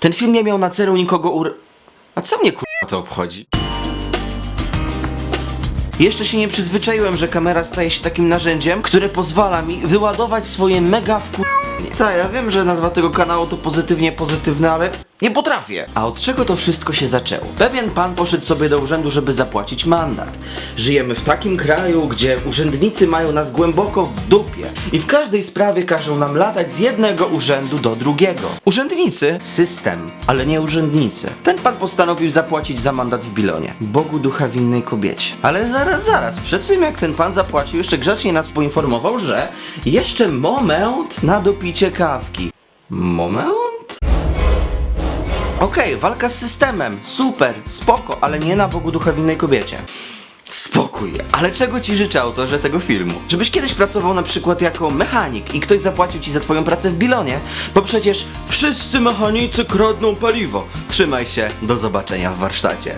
Ten film nie miał na celu nikogo ur... A co mnie kurwa to obchodzi? Jeszcze się nie przyzwyczaiłem, że kamera staje się takim narzędziem, które pozwala mi wyładować swoje mega wku... Tak, ja wiem, że nazwa tego kanału to pozytywnie pozytywne, ale nie potrafię. A od czego to wszystko się zaczęło? Pewien pan poszedł sobie do urzędu, żeby zapłacić mandat. Żyjemy w takim kraju, gdzie urzędnicy mają nas głęboko w dupie i w każdej sprawie każą nam latać z jednego urzędu do drugiego. Urzędnicy? System, ale nie urzędnicy. Ten pan postanowił zapłacić za mandat w Bilonie. Bogu ducha winnej kobiecie. Ale zaraz, zaraz, przed tym jak ten pan zapłacił, jeszcze grzecznie nas poinformował, że jeszcze moment na dopicie kawki. Moment? Okej, walka z systemem, super, spoko, ale nie na Bogu ducha winnej kobiecie. Spokój, ale czego ci życzę autorze tego filmu? Żebyś kiedyś pracował na przykład jako mechanik i ktoś zapłacił ci za twoją pracę w Bilonie, bo przecież wszyscy mechanicy kradną paliwo. Trzymaj się, do zobaczenia w warsztacie.